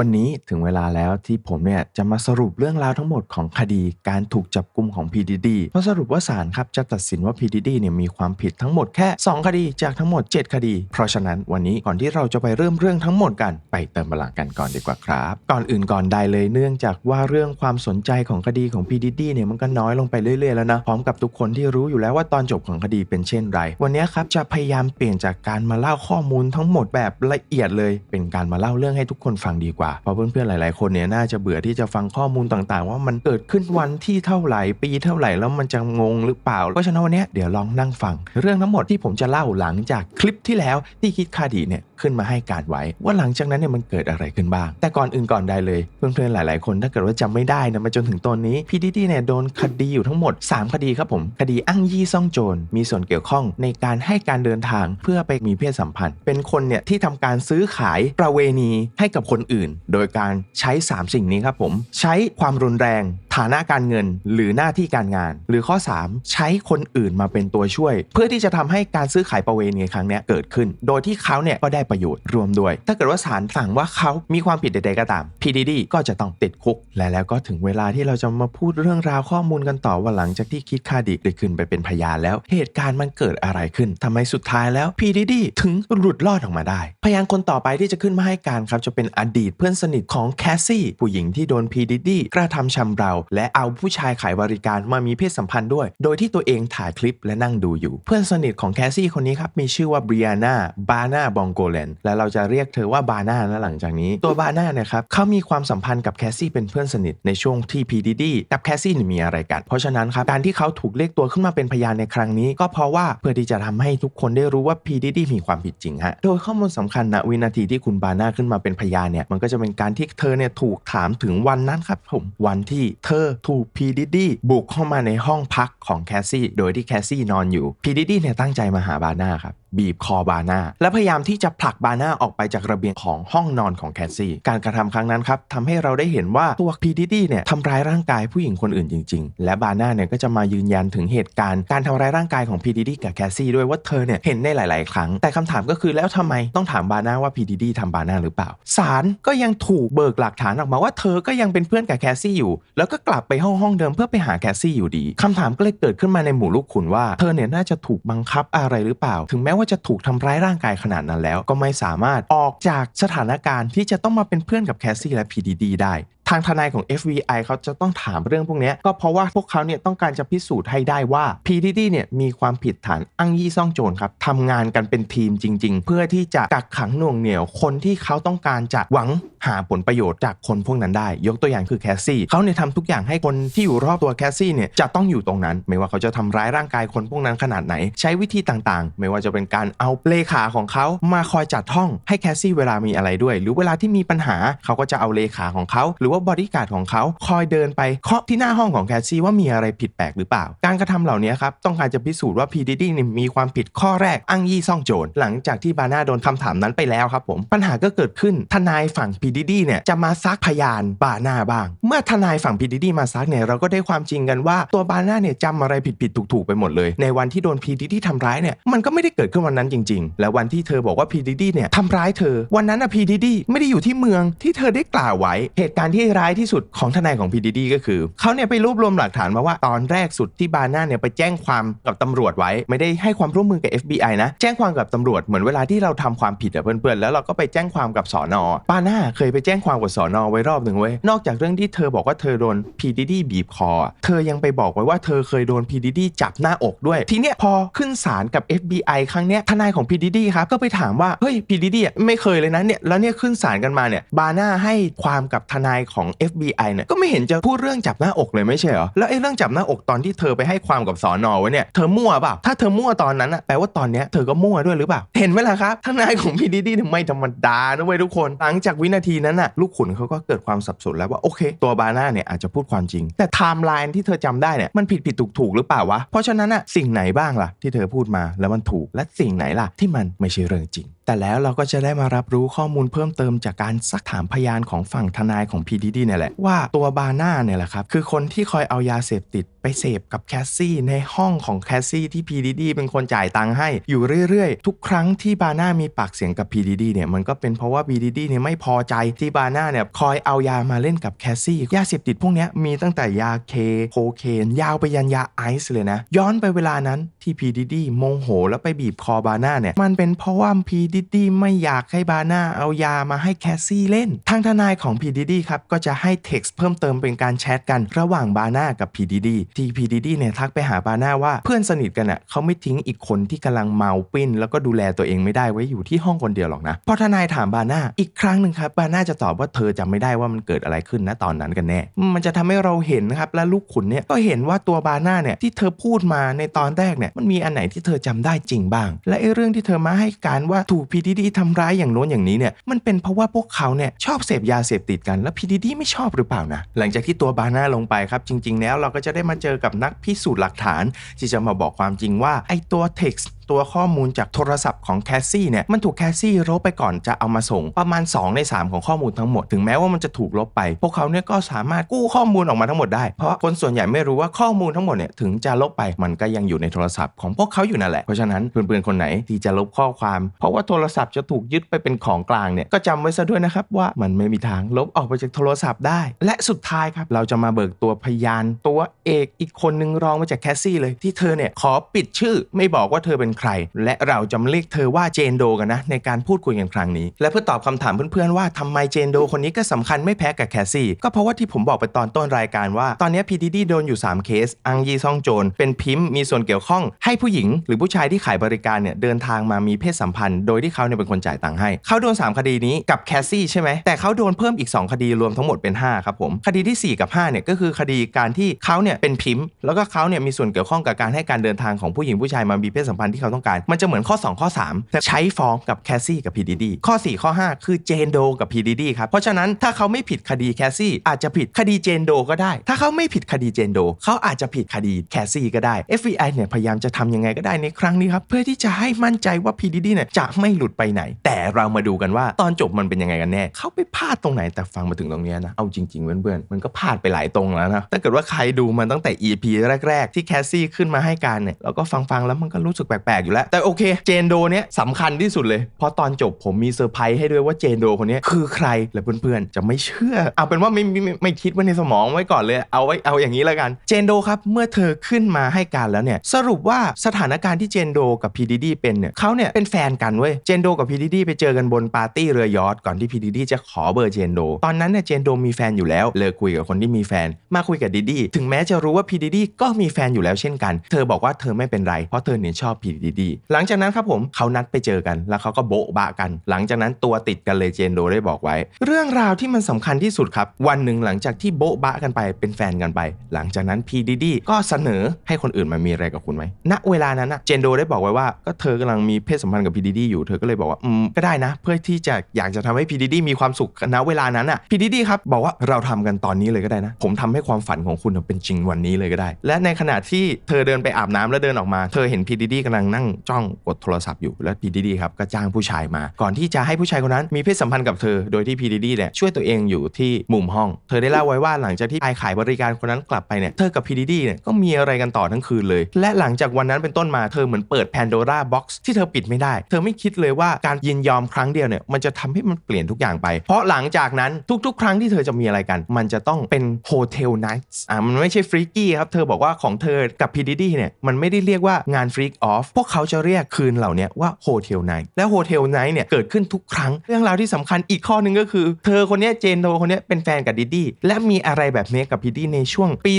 วันนี้ถึงเวลาแล้วที่ผมเนี่ยจะมาสรุปเรื่องราวทั้งหมดของคดีการถูกจับกุมของ PDD เพราะสรุปว่าศาลครับจะตัดสินว่า PDD เนี่ยมีความผิดทั้งหมดแค่ 2 คดีจากทั้งหมด 7 คดี เพราะฉะนั้นวันนี้ก่อนที่เราจะไปเริ่มเรื่องทั้งหมดกันไปเติมพลังกันก่อนดีกว่าครับ ก่อนอื่นก่อนใดเลยเนื่องจากว่าเรื่องความสนใจของคดีของ PDD เนี่ยมันก็น้อยลงไปเรื่อยๆแล้วนะพร้อมกับทุกคนที่รู้อยู่แล้วว่าตอนจบของคดีเป็นเช่นไร วันนี้ครับจะพยายามเปลี่ยนจากการมาเล่าข้อมูลทั้งหมดแบบละเอียดเลย เป็นการมาเล่าเรื่องให้ทุกคนฟังดีกว่าเพราะเพื่อนๆหลาย ๆ คนเนี่ยน่าจะเบื่อที่จะฟังข้อมูลต่างๆ ว่ามันเกิดขึ้นวันที่เท่าไหร่ปีเท่าไหร่แล้วมันจะงงหรือเปล่า เพราะฉะนั้นวันนี้เดี๋ยวลองนั่งฟัง เรื่องทั้งหมดที่ผมจะเล่าหลังจากคลิปที่แล้วที่คิดคาดีเนี่ยขึ้นมาให้การไว้ ว่าหลังจากนั้นเนี่ยมันเกิดอะไรขึ้นบ้าง แต่ก่อนอื่นก่อนใดเลยเพื่อนๆหลาย ๆ คนถ้าเกิดว่าจำไม่ได้นะมาจนถึงตอนนี้พีดีดีเนี่ยโดนคดีอยู่ทั้งหมด 3 คดีครับผมคดีอ้างยี่ซ่องโจรมีส่วนเกี่ยวข้องในการให้การเดินทางเพื่อไปมีเพศสัมพันธ์ เป็นคนเนี่ยที่ทำการซื้อขายประเวณีให้กับคนอื่นโดยการใช้ 3 สิ่งนี้ครับผม ใช้ความรุนแรง ฐานะการเงิน หรือหน้าที่การงาน หรือข้อ 3 ใช้คนอื่นมาเป็นตัวช่วย เพื่อที่จะทำให้การซื้อขายประเวณีครั้งนี้เกิดขึ้น โดยที่เขาเนี่ยก็ได้ประโยชน์รวมด้วย ถ้าเกิดว่าศาลสั่งว่าเขามีความผิดใดๆก็ตาม PDD ก็จะต้องติดคุก และแล้วก็ถึงเวลาที่เราจะมาพูดเรื่องราวข้อมูลกันต่อว่าหลังจากที่คิดคาดิได้ขึ้นไปเป็นพยานแล้ว เหตุการณ์มันเกิดอะไรขึ้นทำไมสุดท้ายแล้ว PDD ถึงหลุดรอดออกมาได้ พยานคนต่อไปที่จะขึ้นมาให้การครับจะเป็นอดีตเพื่อนสนิทของแคสซี่ ผู้หญิงที่โดน PDD กระทำชำเรา และเอาผู้ชายขายบริการมามีเพศสัมพันธ์ด้วย โดยที่ตัวเองถ่ายคลิปและนั่งดูอยู่ เพื่อนสนิทของแคสซี่คนนี้ครับมีชื่อว่าเบรียนาบาน่าบองโกเลนและเราจะเรียกเธอว่าบาน่านะหลังจากนี้ตัวบาน่านี่ยครับเขามีความสัมพันธ์กับแคสซี่เป็นเพื่อนสนิทในช่วงที่ PDD กับแคสซี่มีอะไรกัน เพราะฉะนั้นครับการที่เขาถูกเรียกตัวขึ้นมาเป็นพยานในครั้งนี้ ก็เพราะว่าเพื่อที่จะทำให้ทุกคนได้รู้ว่า PDD มีความผิดจริงฮะโดยข้อมูลสำคัญณวินาทีที่คุณบาน่าขึ้นมาเป็นพยานเนี่ยมันก็จะเป็นการที่เธอเนี่ยถูกถามถึงวันนั้นครับผมวันที่เธอถูก PDD บุกเข้ามาในห้องพักของแคสซี่โดยที่แคสซี่นอนอยู่ PDD เนี่ยตั้งใจมาหาบาน่าครับบีบคอบาน่าและพยายามที่จะผลักบาน่าออกไปจากระเบียงของห้องนอนของแคสซี่ การกระทำครั้งนั้นครับทำให้เราได้เห็นว่าตัวพีดีดีเนี่ยทำร้ายร่างกายผู้หญิงคนอื่นจริง ๆ และบาน่าเนี่ยก็จะมายืนยันถึงเหตุการณ์การทำร้ายร่างกายของพีดีดีกับแคสซี่ด้วยว่าเธอเนี่ยเห็นในหลาย ๆ ครั้ง แต่คำถามก็คือแล้วทำไมต้องถามบาน่าว่าพีดีดีทำบาน่าหรือเปล่าศาลก็ยังถูกเบิกหลักฐานออกมาว่าเธอก็ยังเป็นเพื่อนกับแคสซี่อยู่ แล้วก็กลับไปห้องห้องเดิมเพื่อไปหาแคสซี่อยู่ดีคำถามก็เลยเกิดขึ้นมาในหมู่ลูกขุนว่าเธอเนี่ยน่าจะถูกบังคับอะไรหรือเปล่า ถึงแม้ว่าจะถูกทำร้ายร่างกายขนาดนั้นแล้ว ก็ไม่สามารถออกจากสถานการณ์ที่จะต้องมาเป็นเพื่อนกับแคสซี่และพีดีดีได้ ทางทนายของ FBI เขาจะต้องถามเรื่องพวกนี้ก็เพราะว่าพวกเขาเนี่ยต้องการจะพิสูจน์ให้ได้ว่า PDD เนี่ยมีความผิดฐานอ้างยี่ซ่องโจรครับทำงานกันเป็นทีมจริง ๆ เพื่อที่จะกักขังหน่วงเหนี่ยวคนที่เขาต้องการจะหวังหาผลประโยชน์จากคนพวกนั้นได้ ยกตัวอย่างคือแคสซี่เขาเนี่ยทำทุกอย่างให้คนที่อยู่รอบตัวแคสซี่เนี่ยจะต้องอยู่ตรงนั้น ไม่ว่าเขาจะทำร้ายร่างกายคนพวกนั้นขนาดไหน ใช้วิธีต่างๆ ไม่ว่าจะเป็นการเอาเลขาของเขามาคอยจัดห้องให้แคสซี่เวลามีอะไรด้วย หรือเวลาที่มีปัญหาเขาก็จะเอาเลขาของเขาหรือว่าบริการดของเขาคอยเดินไปเคาะที่หน้าห้องของแคสซี่ว่ามีอะไรผิดแปลกหรือเปล่า การกระทำเหล่านี้ครับต้องการจะพิสูจน์ว่า PDD เนี่ยมีความผิดข้อแรกอ้างยี่ซ่องโจรหลังจากที่บาน่าโดนคำถามนั้นไปแล้วครับผม ปัญหาก็เกิดขึ้นทนายฝั่ง PDD เนี่ยจะมาซักพยานบาน่าบ้าง เมื่อทนายฝั่ง PDD มาซักเนี่ยเราก็ได้ความจริงกันว่าตัวบาน่าเนี่ยจำอะไรผิดๆถูกๆไปหมดเลย ในวันที่โดน PDD ทำร้ายเนี่ยมันก็ไม่ได้เกิดขึ้นวันนั้นจริง ๆ และวันที่เธอบอกว่า PDD เนี่ยทำร้ายเธอ วันนั้นอะ PDD ไม่ได้อยู่ที่เมืองที่เธอได้กล่าวไว้เหตุการณ์ที่ร้ายที่สุดของทนายของ PDD ก็คือเขาเนี่ยไปรวบรวมหลักฐานมาว่าตอนแรกสุดที่บาน่าเนี่ยไปแจ้งความกับตำรวจไว้ ไม่ได้ให้ความร่วมมือกับ FBI นะ แจ้งความกับตำรวจเหมือนเวลาที่เราทำความผิดอะเพื่อนๆแล้วเราก็ไปแจ้งความกับสอนอบาน่าเคยไปแจ้งความกับสอนอไว้รอบหนึ่งเว้ยนอกจากเรื่องที่เธอบอกว่าเธอโดน PDD บีบคอ เธอยังไปบอกไว้ว่าเธอเคยโดน PDD จับหน้าอกด้วย ทีเนี้ยพอขึ้นศาลกับ FBI ครั้งเนี้ยทนายของ PDD ครับก็ไปถามว่าเฮ้ย PDD อะไม่เคยเลยนะเนี่ยแล้วเนี่ยขึ้นศาลกันมาเนี่ยบาน่าให้ความกับทนายของ FBI เนี่ยก็ไม่เห็นจะพูดเรื่องจับหน้าอกเลยไม่ใช่เหรอแล้วไอ้เรื่องจับหน้าอกตอนที่เธอไปให้ความกับสอนอไว้เนี่ยเธอมั่วเปล่าถ้าเธอมั่วตอนนั้นอะแปลว่าตอนเนี้ยเธอก็มั่วด้วยหรือเปล่าเห็นไหมล่ะครับทนายของ PDD เนี่ยไม่ธรรมดานะเว้ยทุกคน หลังจากวินาทีนั้นน่ะลูกขุนเขาก็เกิดความสับสนแล้วว่าโอเค ตัวบาน่าเนี่ยอาจจะพูดความจริง แต่ไทม์ไลน์ที่เธอจำได้เนี่ยมันผิดผิดถูกถูกหรือเปล่าวะเพราะฉะนั้นน่ะสิ่งไหนบ้างล่ะ ที่เธอพูดมาแล้วมันถูกและสิ่งไหนล่ะที่มันไม่ใช่เรื่องจริงแต่แล้วเราก็จะได้มารับรู้ข้อมูลเพิ่มเติมจากการซักถามพยานของฝั่งทนายของ PDD เนี่ยแหละว่าตัวบาน่าเนี่ยแหละครับคือคนที่คอยเอายาเสพติดไปเสพกับแคสซี่ในห้องของแคสซี่ที่พีดีดีเป็นคนจ่ายตังค์ให้อยู่เรื่อยๆ ทุกครั้งที่บาน่ามีปากเสียงกับพีดีดีเนี่ยมันก็เป็นเพราะว่าพีดีดีเนี่ยไม่พอใจที่บาน่าเนี่ยคอยเอายามาเล่นกับแคสซี่ยาเสพติดพวกนี้มีตั้งแต่ยาเคโคเคนยาวไปยันยาไอซ์เลยนะ ย้อนไปเวลานั้นที่พีดีดีโมโห แล้วไปบีบคอบาน่าเนี่ยมันเป็นเพราะว่าพีดีดีไม่อยากให้บาน่าเอายามาให้แคสซี่เล่น ทางทนายของพีดีดีครับก็จะให้เท็กซ์เพิ่มเติมเป็นการแชทกันระหว่างบาน่ากับพีดีดีที่พีดีดีเนี่ยทักไปหาบาน่าว่าเพื่อนสนิทกันอะเขาไม่ทิ้งอีกคนที่กำลังเมาปิ้น แล้วก็ดูแลตัวเองไม่ได้ไว้อยู่ที่ห้องคนเดียวหรอกนะ พอทนายถามบาน่าอีกครั้งหนึ่งครับบาน่าจะตอบว่าเธอจำไม่ได้ว่ามันเกิดอะไรขึ้นณตอนนั้นกันแน่ มันจะทำให้เราเห็นนะครับและลูกขุนเนี่ยก็เห็นว่าตัวบาน่าเนี่ยที่เธอพูดมาในตอนแรกเนี่ยมันมีอันไหนที่เธอจำได้จริงบ้าง และไอ้เรื่องที่เธอมาให้การว่าถูกพีดีดีทำร้ายอย่างโน้นอย่างนี้เนี่ยมันเป็นเพราะว่าพวกเขาเนี่ยชอบเสพยาเสพติดกันแล้วพีดีดีไม่ชอบหรือเปล่านะหลังจากที่ตัวบาน่าลงไปครับจริง ๆ แล้วเราก็จะได้มาเจอกับนักพิสูจน์หลักฐาน ที่จะมาบอกความจริงว่าไอตัว text ตัวข้อมูลจากโทรศัพท์ของแคสซี่เนี่ยมันถูกแคสซี่ลบไปก่อนจะเอามาส่งประมาณ 2 ใน 3 ของข้อมูลทั้งหมด ถึงแม้ว่ามันจะถูกลบไป พวกเขาเนี่ยก็สามารถกู้ข้อมูลออกมาทั้งหมดได้ เพราะคนส่วนใหญ่ไม่รู้ว่าข้อมูลทั้งหมดเนี่ยถึงจะลบไปมันก็ยังอยู่ในโทรศัพท์ของพวกเขาอยู่นั่นแหละเพราะฉะนั้นเพื่อนๆคนไหนที่จะลบข้อความ เพราะว่าโทรศัพท์จะถูกยึดไปเป็นของกลางเนี่ยก็จำไว้ซะด้วยนะครับว่ามันไม่มีทางลบออกไปจากโทรศัพท์ได้ และสุดท้ายครับเราจะมาเบิกตัวพยานตัวเอกอีกคนนึงรองมาจากแคสซี่เลยที่เธอเนี่ยขอปิดชื่อไม่บอกว่าเธอเป็นใคร และเราจะมาเรียกเธอว่าเจนโดกันนะในการพูดคุยกันครั้งนี้ และเพื่อตอบคำถามเพื่อนๆว่าทำไมเจนโดคนนี้ก็สำคัญไม่แพ้กับแคสซี่ ก็เพราะว่าที่ผมบอกไปตอนต้นรายการว่า ตอนนี้พีดีดีโดนอยู่ 3 เคส อังยีซ่องโจนเป็นพิมพ์มีส่วนเกี่ยวข้องให้ผู้หญิง หรือผู้ชายที่ขายบริการเนี่ยเดินทางมามีเพศสัมพันธ์ โดยที่เขาเนี่ยเป็นคนจ่ายตังค์ให้ เขาโดน 3 คดีนี้กับแคสซี่ใช่ไหมแต่เขาโดนเพิ่มอีก 2 คดีรวมทั้งหมดเป็น 5 ครับผมคดีที่ 4 กับ 5เนี่ยก็คือคดีการที่เขาเนี่ยเป็นพิมพ์ แล้วก็เขาเนี่ยมีส่วนเกี่ยวข้องกับการให้การเดินทางของผู้หญิงผู้ชายมามีเพศสัมพันธ์ที่เขาต้องการ มันจะเหมือนข้อ 2 ข้อ 3 แต่ใช้ฟ้องกับแคสซี่กับพีดีดีข้อ 4 ข้อ 5 คือเจนโดกับพีดีดีครับ เพราะฉะนั้นถ้าเขาไม่ผิดคดีแคสซี่อาจจะผิดคดีเจนโดก็ได้ ถ้าเขาไม่ผิดคดีเจนโด เขาอาจจะผิดคดีแคสซี่ก็ได้ FBI เนี่ยพยายามจะทำยังไงก็ได้ในครั้งนี้ครับเพื่อที่จะให้มั่นใจว่าพีดีดีเนี่ยจะไม่หลุดไปไหน แต่เรามาดูกันว่าตอนจบมันเป็นยังไงกันแน่เขาไปพลาดตรงไหนแต่ฟังมาถึงตรงนี้นะเอาจริงๆเพื่อนๆมันก็พลาดไปหลายตรงแล้วนะถ้าเกิดว่าใครดูมันตั้งแต่ EP แรก ๆ ที่แคสซี่ขึ้นมาให้การเนี่ยเราก็ฟังๆแล้วมันก็รู้สึกแปลกๆอยู่แล้ว แต่โอเค เจนโดเนี่ยสำคัญที่สุดเลย เพราะตอนจบผมมีเซอร์ไพรส์ให้ด้วยว่าเจนโดคนนี้คือใครและเพื่อนๆจะไม่เชื่อ เอาเป็นว่าไม่ไม่ไม่ไม่คิดไว้ในสมองไว้ก่อนเลยเอาไว้เอาอย่างนี้แล้วกัน เจนโดครับเมื่อเธอขึ้นมาให้การแล้วเนี่ยสรุปว่าสถานการณ์ที่เจนโดกับพีดีดีเป็นเนี่ยเขาเนี่ยเป็นแฟนกันเว้ยเจนโดกับพีดีดีไปเจอกันบนปาร์ตี้เรือยอทก่อนที่พีดีดีจะขอเบอร์เจนโด ตอนนั้นเนี่ยเจนโดมีแฟนอยู่แล้วเลิกคุยกับคนที่มีแฟน มาคุยกับดีดีถึงแม้จะรู้ว่าพีดีดีก็มีแฟนอยู่แล้วเช่นกัน เธอบอกว่าเธอไม่เป็นไรเพราะเธอเนี่ยชอบพีดีดีหลังจากนั้นครับผมเขานัดไปเจอกัน แล้วเขาก็โบ๊ะบะกัน หลังจากนั้นตัวติดกันเลยเจนโดได้บอกไว้ เรื่องราวที่มันสำคัญที่สุดครับ วันหนึ่งหลังจากที่โบ๊ะบะกันไปเป็นแฟนกันไป หลังจากนั้นพีดีดีก็เสนอให้คนอื่นมามีอะไรกับคุณไหมณเวลานั้นนะเจนโดได้บอกไว้ว่าก็เธอกำลังมีเพศสัมพันธ์กับพีดีดีอยู่เธอก็เลยบอกว่าอืมก็ได้นะ เพื่อที่จะอยากจะทำให้พีดีดีมีความสุขณเวลานั้นอะพีดีดีครับบอกว่าเราทำกันตอนนี้เลยก็ได้นะ ผมทำให้ความฝันของคุณเป็นจริงวันนี้เลยก็ได้ และในขณะที่เธอเดินไปอาบน้ำแล้วเดินออกมา เธอเห็นพีดีดีกำลังนั่งจ้องกดโทรศัพท์อยู่แล้วพีดีดีครับก็จ้างผู้ชายมา ก่อนที่จะให้ผู้ชายคนนั้นมีเพศสัมพันธ์กับเธอ โดยที่พีดีดีเนี่ยช่วยตัวเองอยู่ที่มุมห้อง เธอได้เล่าไว้ว่าหลังจากที่ชายขายบริการคนนั้นกลับไปเนี่ยเธอกับพีดีดีเนี่ยก็มีอะไรกันต่อทั้งคืนเลย และหลังจากวันนั้นเป็นต้นมาเธอเหมือนเปิดแพนโดร่าบ็อกซ์ที่เธอปิดไม่ได้ เธอไม่คิดเลยว่าการยินยอมครั้งเดียวเนี่ยมันจะทำให้มันเปลี่ยนทุกอย่างไป เพราะหลังจากนั้นทุก ๆ ครั้งที่เธอจะมีอะไรกัน มันจะต้องเป็นโฮเทลไนท์อ่ามันไม่ใช่ฟรีกี้ครับเธอบอกว่าของเธอกับพีดีดีเนี่ยมันไม่ได้เรียกว่างานฟรีกออฟพวกเขาจะเรียกคืนเหล่านี้ว่าโฮเทลไนท์และโฮเทลไนท์เนี่ยเกิดขึ้นทุกครั้ง เรื่องราวที่สำคัญอีกข้อหนึ่งก็คือ เธอคนเนี้ยเจนโดคนเนี้ยเป็นแฟนกับดิดดี้และมีอะไรแบบนี้กับพีดี้ในช่วงปี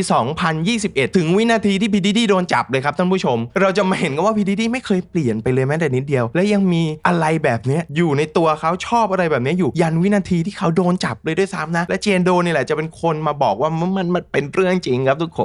2021 ถึงวินาทีที่พีดีดีโดนจับเลยครับท่านผู้ชม เราจะมาเห็นกันว่าพีดีดีไม่เคยเปลี่ยนไปเลยแม้แต่นิดเดียว และยังมีอะไรแบบเนี้ยอยู่ในตัวเขาชอบอะไรแบบเนี้ยอยู่ยันวินาทีที่เขาโดนจับเลยด้วยซ้ำนะและเจนโดนี่แหละจะเป็นคนมาบอกว่ามันมันมันเป็นเรื่องจริงครับทุกค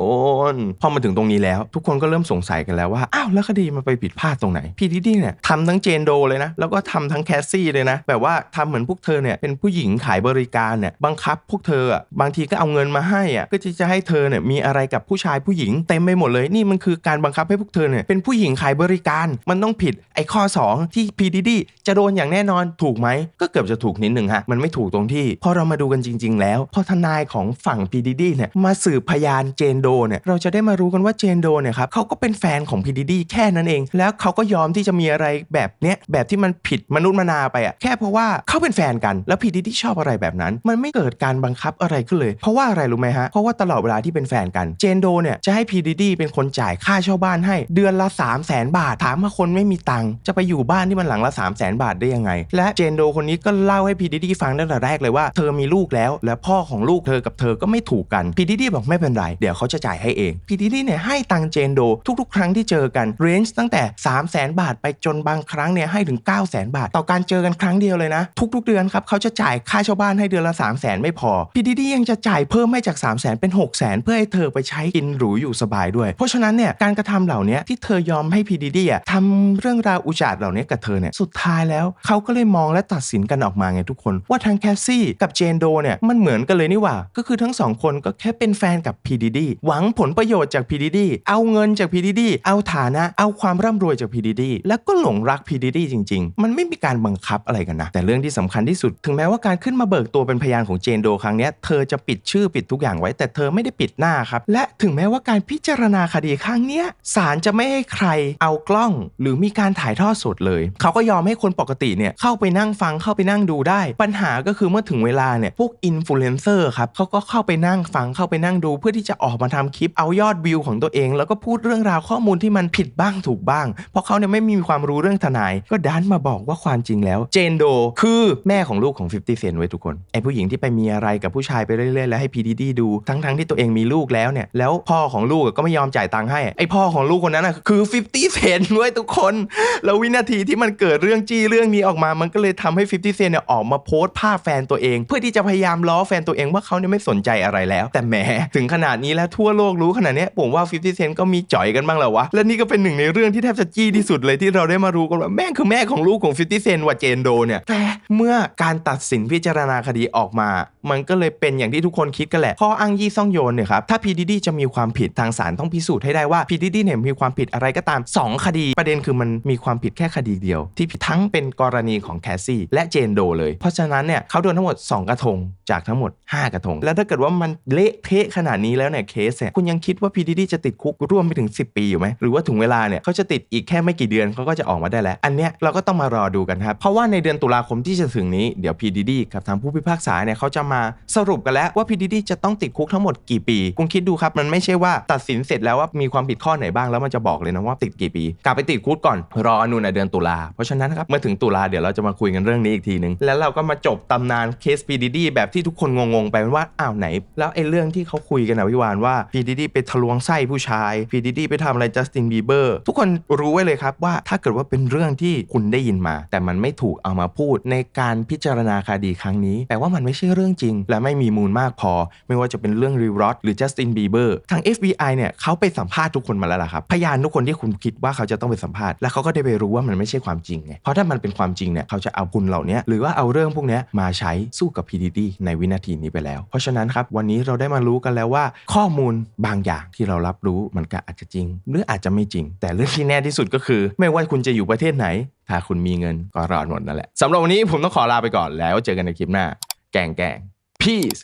น พอมาถึงตรงนี้แล้ว ทุกคนก็เริ่มสงสัยกันแล้วว่าอ้าวแล้วคดีมันไปผิดพลาดตรงไหน พีดีดีเนี่ยทำทั้งเจนโดเลยนะ แล้วก็ทำทั้งแคสซี่เลยนะ แบบว่าทำเหมือนพวกเธอเนี่ยเป็นผู้หญิงขายบริการเนี่ยบังคับพวกเธออะบางทีก็เอาเงินมาให้อะเพื่อที่จะให้เธอเนี่ยมีอะไรกับผู้ชายผู้หญิงเต็มไปหมดเลยนี่มันคือการบังคับให้พวกเธอเนี่ยเป็นผู้หญิงขายบริการมันต้องผิดไอ้ข้อ 2 ที่พีดีดีจะโดนอย่างแน่นอนถูกไหมก็เกือบจะถูกนิดหนึ่งฮะมันไม่ถูกตรงที่ พอเรามาดูกันจริง ๆ แล้วพอทนายของฝั่งพีดีดีเนี่ยมาสืบพยานเจนโดเนี่ยเราจะได้มารู้กันว่าเจนโดเนี่ยครับเขาก็เป็นแฟนของพีดีดีแค่นั้นเองแล้วเขาก็ยอมที่จะมีอะไรแบบเนี้ยแบบที่มันผิดมนุษย์มนาไปอะแค่เพราะว่าเขาเป็นแฟนกัน แล้วพีดีดีชอบอะไรแบบนั้น มันไม่เกิดการบังคับอะไรขึ้นเลย เพราะว่าอะไรรู้ไหมฮะเพราะว่าตลอดเวลาที่เป็นแฟนกันเจนโดเนี่ยจะให้พีดีดีเป็นคนจ่ายค่าเช่าบ้านให้ เดือนละ3 0 0แสนบาทถามว่าคนไม่มีตังค์จะไปอยู่บ้านที่มันหลังละ3 0 0แสนบาทได้ยังไง และเจนโดคนนี้ก็เล่าให้พีดีดีฟังตั้งแต่แรกเลยว่าเธอมีลูกแล้ว และพ่อของลูกเธอกับเธอก็ไม่ถูกกันพีดีดีบอกไม่เป็นไรเดี๋ยวเขาจะจ่ายให้เองพีดีดีเนี่ยให้ตังค์เจนโดทุกๆ ครั้งที่เจอกันเรนจ์ตั้งแต่3 0 0แสนบาทไปจนบางครั้งเนี่ยให้ถึง 9 0 0แสนบาท ต่อการเจอกันครั้งเดียวเลยนะ ทุกๆเดือนครับเขาจะจ่ายค่าเช่าบ้านให้เดือนละ 3 0 0แสนไม่พอพีดีดียังจะจ่ายเพิ่มให้จาก 3 0 0แสนเป็น 6 0แสนเพื่อให้เธอไปใช้กินหรูอยู่สบายด้วย เพราะฉะนั้นเนี่ยการกระทำเหล่านี้ที่เธอยอมให้พีดีดีอะทำเรื่องราวอุจาดเหล่านี้กับเธอเนี่ยสุดท้ายแล้วเขาก็เลยมองและตัดสินกันออกมาไงทุกคน ว่าทั้งแคสซี่กับเจนโดเนี่ยมันเหมือนกันเลยนี่หว่า ก็คือทั้งสองคนก็แค่เป็นแฟนกับพีดีดีหวังผลประโยชน์จากพีดีดีเอาเงินจากพีดีดีเอาฐานะเอาความร่ำรวยจากพีดีดีแล้วก็หลงรักพีดีดีจริง ๆ มันไม่มีการบังคับอะไรกันนะ แต่เรื่องที่สำคัญที่สุด ถึงแม้ว่าการขึ้นมาเบิกตัวเป็นพยานของเจนโดครั้งนี้เธอจะปิดชื่อปิดทุกอย่างไว้ แต่เธอไม่ได้ปิดหน้าครับ และถึงแม้ว่าการพิจารณาคดีครั้งนี้ศาลจะไม่ให้ใครเอากล้อง หรือมีการถ่ายทอดสดเลย เขาก็ยอมให้คนปกติเนี่ยเข้าไปนั่งฟังเข้าไปนั่งดูได้ ปัญหาก็คือเมื่อถึงเวลาเนี่ยพวกอินฟลูเอนเซอร์ครับเขาก็เข้าไปนั่งฟังเข้าไปนั่งดู เพื่อที่จะออกมาทำคลิปเอายอดวิวของตัวเอง แล้วก็พูดเรื่องราวข้อมูลที่มันผิดบ้างถูกบ้างเพราะเขาเนี่ยไม่มีความรู้เรื่องทนาย ก็ดันมาบอกว่าความจริงแล้ว เจนโดคือแม่ของลูกของ 50 Cent ไว้ทุกคน ไอ้ผู้หญิงที่ไปมีอะไรกับผู้ชายไปเรื่อยๆ แล้วให้พีดีดีดู ทั้งๆที่ตัวเองมีลูกแล้วเนี่ย แล้วพ่อของลูกก็ไม่ยอมจ่ายตังค์ให้ ไอ้พ่อของลูกคนนั้นนะคือ 50 Cent ไว้ยทุกคน แล้ววินาทีที่มันเกิดเรื่องจี้เรื่องนี้ออกมา มันก็เลยทำให้ 50 Cent เนี่ยออกมาโพสต์ภาพแฟนตัวเอง เพื่อที่จะพยายามล้อแฟนตัวเองว่าเขาเนี่ยไม่สนใจอะไรแล้ว แต่แหมถึงขนาดนี้แล้วทั่วโลกรู้ขนาดนี้ผมว่า 50 Cent ก็มีจ่อยกันบ้างแล้ววะและนี่ก็เป็นหนึ่งในเรื่องที่ทบจะจี้ที่สุดเลยที่เราได้มารู้กันว่าแม่งคือแม่ของลูกของ50 Cent ว่าเจนโดเนี่ย แต่เมื่อการตัดสินพิจารณาคดีออกมา มันก็เลยเป็นอย่างที่ทุกคนคิดกันแหละ ข้ออ้างยี่ซ่องโยนเนี่ยครับ ถ้าพีดีดีจะมีความผิดทางศาลต้องพิสูจน์ให้ได้ว่าพีดีดีเนี่ยมีความผิดอะไรก็ตาม 2 คดี ประเด็นคือมันมีความผิดแค่คดีเดียว ที่ทั้งเป็นกรณีของแคสซี่และเจนโดเลย เพราะฉะนั้นเนี่ยเขาโดนทั้งหมด 2 กระทงจากทั้งหมด 5 กระทง แล้วถ้าเกิดว่ามันเละเทะขนาดนี้แล้วเนี่ยเคสเนี่ยคุณยังคิดว่าพีดีดีจะติดคุกร่วมไปถึง 10 ปีอยู่ไหมหรือว่าถึงเวลาเนี่ยเขาจะติดอีกแค่ไม่กี่เดือนเขาก็จะออกมาได้แล้ว อันเนี้ยเราก็ต้องมารอดูกันครับ เพราะว่าในเดือนตุลาคมที่จะถึงนี้เดี๋ยวพีดีดีกับทางผู้พิพากษาเนี่ยเขาจะมาสรุปกันแล้วว่าพีดีดีจะต้องติดคุกทั้งหมดกี่ปี คุณคิดดูครับมันไม่ใช่ว่าตัดสินเสร็จแล้วว่ามีความผิดข้อไหนบ้างแล้วมันจะบอกเลยนะว่าติดกี่ปี กลับไปติดคุกก่อนรอนู่นนเดือนตุลาเพราะฉะนั้นนะครับเมื่อถึงตุลาเดี๋ยวเราจะมาคุยกันเรื่องนี้อีกทีนึงแล้วเราก็มาจบตำนานเคสพีดีดีแบบที่ทุกคนงงๆไปว่าอ้าวไหน แล้วไอ้เรื่องที่เขาคุยกันนะวิวานว่าพีดีดีไปทะลวงไส้ผู้ชายพีดีดีไปทำอะไรจัสตินบีเบอร์ทุกคนรู้ไว้เลยครับว่าถ้าเกิดว่าเป็นเรื่องที่คุณได้ยินมา แต่มันไม่ถูกเอามาพูดในการพิจารณาคดีครั้งนี้แปลว่ามันไม่ใช่เรื่องจริง และไม่มีมูลมากพอ ไม่ว่าจะเป็นเรื่องรีวอตหรือจัสตินบีเบอร์ทาง FBI เนี่ยเขาไปสัมภาษณ์ทุกคนมาแล้วล่ะครับพยานทุกคนที่คุณคิดว่าเขาจะต้องไปสัมภาษณ์แล้วเขาก็ได้ไปรู้ว่ามันไม่ใช่ความจริงไงเพราะถ้ามันเป็นความจริงเนี่ยเขาจะเอาคุณเหล่านี้หรือว่าเอาเรื่องพวกนี้มาใช้สู้กับ PDD ในวินาทีนี้ไปแล้ว เพราะฉะนั้นครับวันนี้เราได้มารู้กันแล้วว่า ข้อมูลบางอย่างที่เรารับรู้มันก็อาจจะจริง หรืออาจจะไม่จริง แต่เรื่องที่แน่ที่สุดก็คือ ไม่ว่าคุณจะอยู่ประเทศไหน ถ้าคุณมีเงินก็รอดหมดนั่นแหละสำหรับวันนี้ผมต้องขอลาไปก่อนแล้วเจอกันในคลิปหน้า แกงแกง peace